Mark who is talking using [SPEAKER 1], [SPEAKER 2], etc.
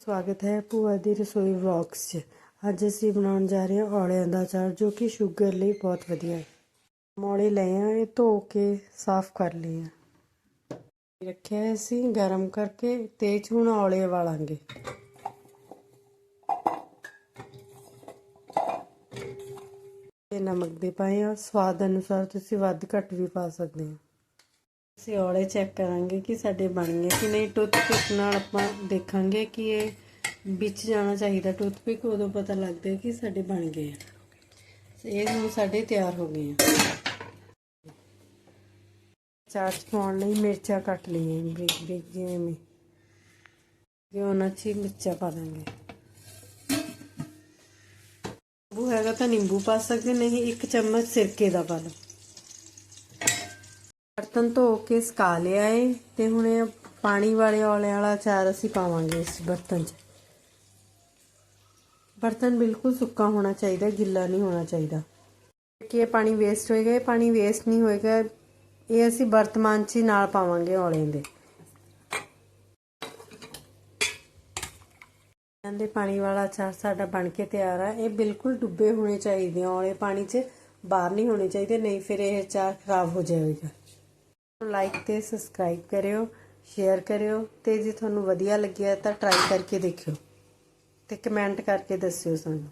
[SPEAKER 1] ਸਵਾਗਤ ਹੈ ਭੂਆ ਦੀ ਰਸੋਈ ਵਲੌਗਸ 'ਚ। ਅੱਜ ਅਸੀਂ ਬਣਾਉਣ ਜਾ ਰਹੇ ਹਾਂ ਔਲਿਆਂ ਦਾ ਅਚਾਰ, ਜੋ ਕਿ ਸ਼ੂਗਰ ਲਈ ਬਹੁਤ ਵਧੀਆ ਹੈ। ਮੌਲੇ ਲਏ ਆ, ਇਹ ਧੋ ਕੇ ਸਾਫ਼ ਕਰ ਲਏ ਆ। ਰੱਖਿਆ ਹੈ ਅਸੀਂ ਗਰਮ ਕਰਕੇ ਤੇਜ਼ ਹੁਣ ਔਲੇ ਵਾਲਾਂਗੇ ਤੇ ਨਮਕ ਦੇ ਪਾਏ ਆ। ਸਵਾਦ ਅਨੁਸਾਰ ਤੁਸੀਂ ਵੱਧ ਘੱਟ ਵੀ ਪਾ ਸਕਦੇ ਹੋ। ਅਸੀਂ ਔਲੇ ਚੈੱਕ ਕਰਾਂਗੇ ਕਿ ਸਾਡੇ ਬਣ ਗਏ ਕਿ ਨਹੀਂ। ਟੁੱਥ ਪਿਕ ਨਾਲ ਆਪਾਂ ਦੇਖਾਂਗੇ ਕਿ ਇਹ ਵਿੱਚ ਜਾਣਾ ਚਾਹੀਦਾ ਟੂਥਪਿਕ ਉਦੋਂ ਪਤਾ ਲੱਗਦਾ ਕਿ ਸਾਡੇ ਬਣ ਗਏ ਆ। ਇਹ ਹੁਣ ਸਾਡੇ ਤਿਆਰ ਹੋ ਗਏ ਆ। ਚਾਰ ਚ ਪਾਉਣ ਲਈ ਮਿਰਚਾਂ ਕੱਟ ਲਈਆਂ ਬਰੀਕ ਬਰੀਕ ਜਿਵੇਂ ਮੈਂ ਇਹ ਉਹਨਾਂ ਚ ਹੀ ਮਿਰਚਾਂ ਪਾ ਦਾਂਗੇ। ਨਿੰਬੂ ਹੈਗਾ ਤਾਂ ਨਿੰਬੂ ਪਾ ਸਕਦੇ, ਨਹੀਂ ਇੱਕ ਚਮਚ ਸਿਰਕੇ ਦਾ ਪਾ ਲਓ। ਬਰਤਨ ਧੋ ਕੇ ਸੁਕਾ ਲਿਆ ਏ, ਤੇ ਹੁਣ ਇਹ ਪਾਣੀ ਵਾਲੇ ਔਲੇ ਵਾਲਾ ਅਚਾਰ ਅਸੀਂ ਪਾਵਾਂਗੇ ਇਸ ਬਰਤਨ 'ਚ। ਬਰਤਨ ਬਿਲਕੁਲ ਸੁੱਕਾ ਹੋਣਾ ਚਾਹੀਦਾ, ਗਿੱਲਾ ਨਹੀਂ ਹੋਣਾ ਚਾਹੀਦਾ। ਕਿ ਇਹ ਪਾਣੀ ਵੇਸਟ ਹੋਏਗਾ, ਇਹ ਪਾਣੀ ਵੇਸਟ ਨਹੀਂ ਹੋਏਗਾ, ਇਹ ਅਸੀਂ ਵਰਤਮਾਨ 'ਚ ਹੀ ਨਾਲ ਪਾਵਾਂਗੇ ਔਲੇ ਦੇ। ਦੇ ਪਾਣੀ ਵਾਲਾ ਅਚਾਰ ਸਾਡਾ ਬਣ ਕੇ ਤਿਆਰ ਆ, ਇਹ ਬਿਲਕੁਲ ਡੁੱਬੇ ਹੋਣੇ ਚਾਹੀਦੇ ਆ ਔਲੇ ਪਾਣੀ 'ਚ, ਬਾਹਰ ਨਹੀਂ ਹੋਣੇ ਚਾਹੀਦੇ, ਨਹੀਂ ਫਿਰ ਇਹ ਅਚਾਰ ਖਰਾਬ ਹੋ ਜਾਵੇਗਾ। ਲਾਈਕ ਤੇ ਸਬਸਕ੍ਰਾਈਬ ਕਰਿਓ ਸ਼ੇਅਰ ਕਰਿਓ ਤੇ ਜੇ ਤੁਹਾਨੂੰ ਵਧੀਆ ਲੱਗਿਆ ਤਾਂ ਟਰਾਈ ਕਰਕੇ ਦੇਖਿਓ ਤੇ ਕਮੈਂਟ ਕਰਕੇ ਦੱਸਿਓ ਸਾਨੂੰ।